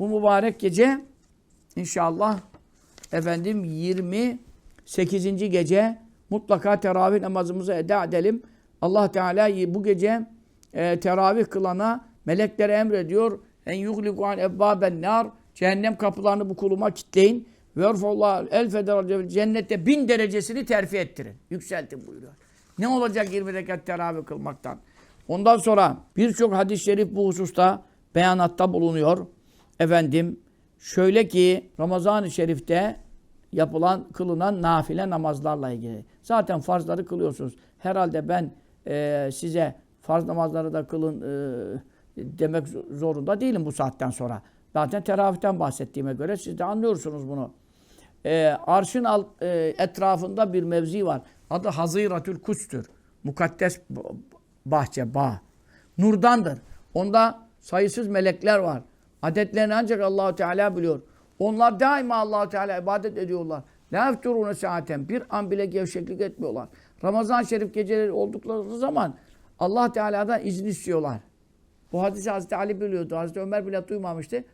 Bu mübarek gece inşallah efendim 28. gece mutlaka teravih namazımızı eda edelim. Allah Teala bu gece e, teravih kılana meleklere emrediyor. En yuhliku an ebbaben nar. Cehennem kapılarını bu kuluma kitleyin. Ve erfallah el feder cennette bin derecesini terfi ettirin. Yükseltin buyuruyor. Ne olacak 20 rekat teravih kılmaktan? Ondan sonra birçok hadis-i şerif bu hususta beyanatta bulunuyor. Efendim şöyle ki Ramazan-ı Şerif'te yapılan, kılınan nafile namazlarla ilgili. Zaten farzları kılıyorsunuz. Herhalde ben e, size farz namazları da kılın e, demek zorunda değilim bu saatten sonra. Zaten teravihten bahsettiğime göre siz de anlıyorsunuz bunu. E, arşın alt, e, etrafında bir mevzi var. Adı Hazıratül Kuts'tür. Mukaddes bahçe, bağ. Nurdandır. Onda sayısız melekler var. Adetlerini ancak Allahu Teala biliyor. Onlar daima Allahu Teala ibadet ediyorlar. La efturune saaten. Bir an bile gevşeklik etmiyorlar. Ramazan-ı Şerif geceleri oldukları zaman Allah Teala'dan izin istiyorlar. Bu hadisi Hazreti Ali biliyordu. Hazreti Ömer bile duymamıştı.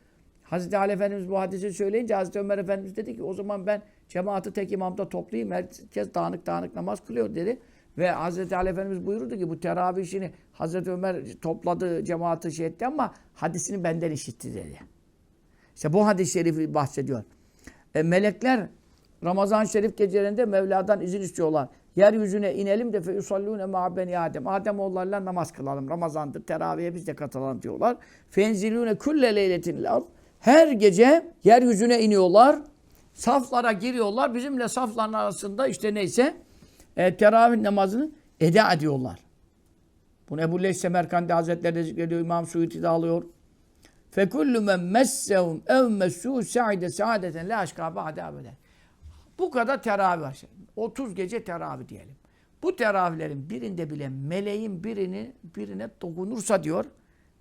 Hazreti Ali Efendimiz bu hadisi söyleyince Hazreti Ömer Efendimiz dedi ki o zaman ben cemaati tek imamda toplayayım. Herkes dağınık dağınık namaz kılıyor dedi. Ve Hazreti Ali Efendimiz buyurdu ki bu teravih işini Hazreti Ömer topladı cemaati şey etti ama hadisini benden işitti dedi. İşte bu hadis-i şerifi bahsediyor. E, melekler Ramazan-ı Şerif gecelerinde Mevla'dan izin istiyorlar. Yeryüzüne inelim de fe yusallûne mâ beni Adem. Adem oğullarıyla namaz kılalım. Ramazandır, teravihe biz de katılalım diyorlar. Fenzilûne külle leyletin. Her gece yeryüzüne iniyorlar. Saflara giriyorlar. Bizimle safların arasında işte neyse e, teravih namazını eda ediyorlar. Bunu Ebu Leys Semerkandi Hazretleri de zikrediyor. İmam Suyuti de alıyor. Men messehum ev messû sa'ide saadeten la aşkâ ba'de abeden. Bu kadar teravih var. 30 gece teravih diyelim. Bu teravihlerin birinde bile meleğin birini birine dokunursa diyor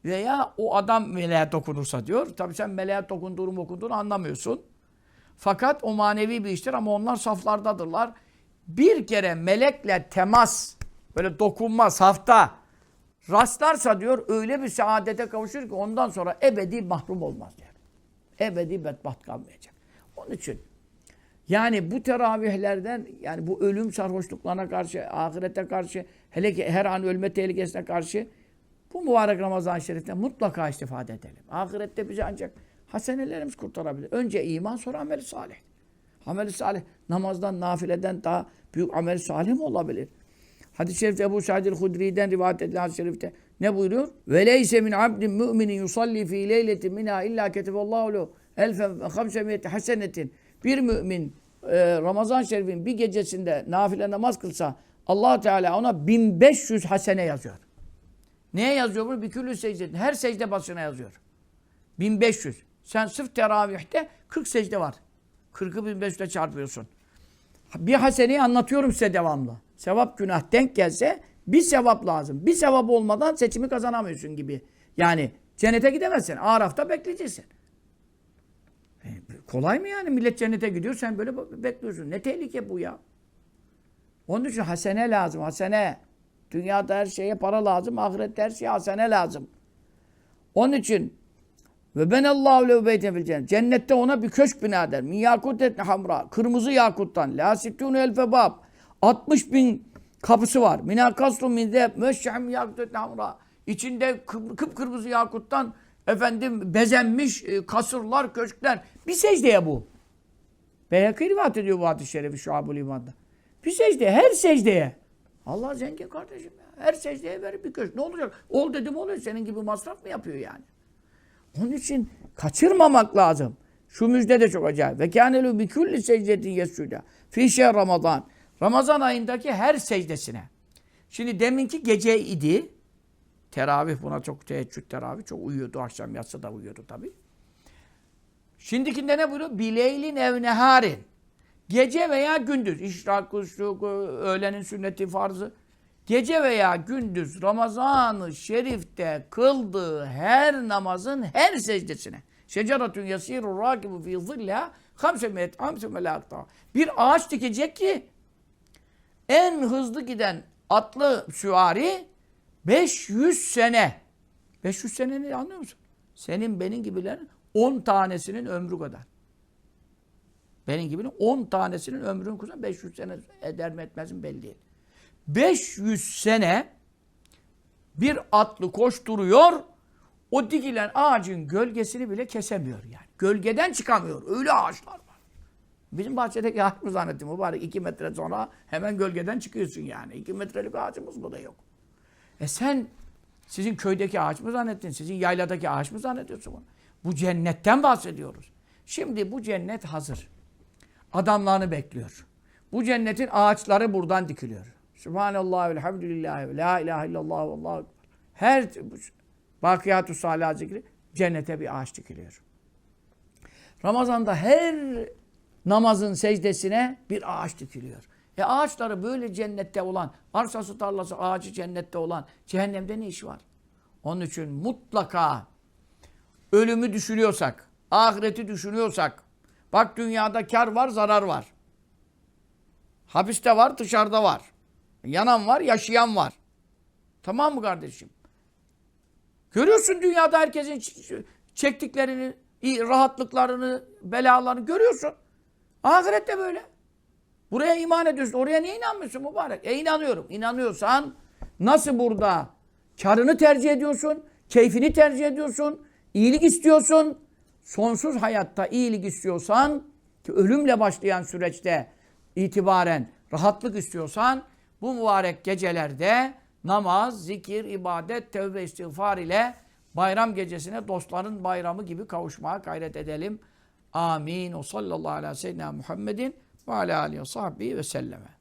veya o adam meleğe dokunursa diyor. Tabi sen meleğe dokunduğunu okunduğunu anlamıyorsun. Fakat o manevi bir iştir ama onlar saflardadırlar. Bir kere melekle temas, böyle dokunma safta rastlarsa diyor öyle bir saadete kavuşur ki ondan sonra ebedi mahrum olmaz diyor. Ebedi bedbaht kalmayacak. Onun için yani bu teravihlerden yani bu ölüm sarhoşluklarına karşı, ahirete karşı, hele ki her an ölme tehlikesine karşı bu mübarek Ramazan-ı mutlaka istifade edelim. Ahirette bizi ancak hasenelerimiz kurtarabilir. Önce iman sonra amel salih. Amel salih namazdan, nafileden daha büyük amel salih mi olabilir? Hadis-i şerifte Ebu Sa'd el-Hudri'den rivayet edilen hadis-i şerifte ne buyuruyor? Ve leyse min abdin mu'minin yusalli fi leyletin minha illa keteballahu lehu elfen hamsemiyeti hasenetin. Bir mümin e, Ramazan-ı Şerif'in bir gecesinde nafile namaz kılsa allah Teala ona 1500 hasene yazıyor. Neye yazıyor bunu? Bir küllü secde. Her secde başına yazıyor. 1500. Sen sırf teravihte 40 secde var. 40'ı 1500'e çarpıyorsun. Bir haseneyi anlatıyorum size devamlı. Sevap günah denk gelse bir sevap lazım. Bir sevap olmadan seçimi kazanamıyorsun gibi. Yani cennete gidemezsin. Araf'ta bekleyeceksin. E, kolay mı yani? Millet cennete gidiyor sen böyle bekliyorsun. Ne tehlike bu ya? Onun için hasene lazım. Hasene. Dünyada her şeye para lazım. Ahirette her şeye hasene lazım. Onun için ve ben Allahu lehu beyten fil cennet. Cennette ona bir köşk bina eder. Min yakutet hamra. Kırmızı yakuttan. La sittûne elfe bab. 60 bin kapısı var. Mina kasru min de meşşem yakutet hamra. İçinde kıpkırmızı yakuttan efendim bezenmiş e, kasırlar, köşkler. Bir secdeye bu. Beyhekî rivayet ediyor bu hadis-i şerifi Şuab-ül İman'da. Bir secdeye, her secdeye. Allah zengin kardeşim ya. Her secdeye verip bir köşk. Ne olacak? Ol dedim oluyor. Senin gibi masraf mı yapıyor yani? Onun için kaçırmamak lazım. Şu müjde de çok acayip. Ve kânelû bi kulli secdetin yesûdâ. Fî şehr Ramazan. Ramazan ayındaki her secdesine. Şimdi deminki gece idi. Teravih buna çok teheccüd teravih. Çok uyuyordu. Akşam yatsı da uyuyordu tabi. Şimdikinde ne buyuruyor? Bileylin ev neharin. Gece veya gündüz. İşrak, kuşluk, öğlenin sünneti farzı. Gece veya gündüz Ramazan-ı Şerif'te kıldığı her namazın her secdesine. Şeceratun yasiru rakibu fi zilla hamse met hamse melakta. Bir ağaç dikecek ki en hızlı giden atlı süvari 500 sene. 500 sene ne anlıyor musun? Senin benim gibilerin 10 tanesinin ömrü kadar. Benim gibi 10 tanesinin ömrünün kadar 500 sene eder mi etmez mi belli değil. 500 sene bir atlı koşturuyor, o dikilen ağacın gölgesini bile kesemiyor yani. Gölgeden çıkamıyor. Öyle ağaçlar var. Bizim bahçedeki ağaç mı zannettim mübarek? iki metre sonra hemen gölgeden çıkıyorsun yani. iki metrelik ağacımız bu da yok. E sen sizin köydeki ağaç mı zannettin? Sizin yayladaki ağaç mı zannediyorsun bunu? Bu cennetten bahsediyoruz. Şimdi bu cennet hazır. Adamlarını bekliyor. Bu cennetin ağaçları buradan dikiliyor. Subhanallah, elhamdülillah, la ilahe illallah, ve allahu ekber. Her bakiyat-ı salih zikri cennete bir ağaç dikiliyor. Ramazan'da her namazın secdesine bir ağaç dikiliyor. E ağaçları böyle cennette olan, arsası tarlası ağacı cennette olan cehennemde ne işi var? Onun için mutlaka ölümü düşünüyorsak, ahireti düşünüyorsak, bak dünyada kar var, zarar var. Hapiste var, dışarıda var. Yanan var, yaşayan var. Tamam mı kardeşim? Görüyorsun dünyada herkesin çektiklerini, rahatlıklarını, belalarını görüyorsun. Ahirette böyle. Buraya iman ediyorsun. Oraya niye inanmıyorsun mübarek? E inanıyorum. İnanıyorsan nasıl burada karını tercih ediyorsun, keyfini tercih ediyorsun, iyilik istiyorsun. Sonsuz hayatta iyilik istiyorsan ki ölümle başlayan süreçte itibaren rahatlık istiyorsan bu mübarek gecelerde namaz, zikir, ibadet, tevbe, istiğfar ile bayram gecesine dostların bayramı gibi kavuşmaya gayret edelim. Amin. O sallallahu aleyhi ve sellem Muhammedin ve aleyhi ve sahbihi ve selleme.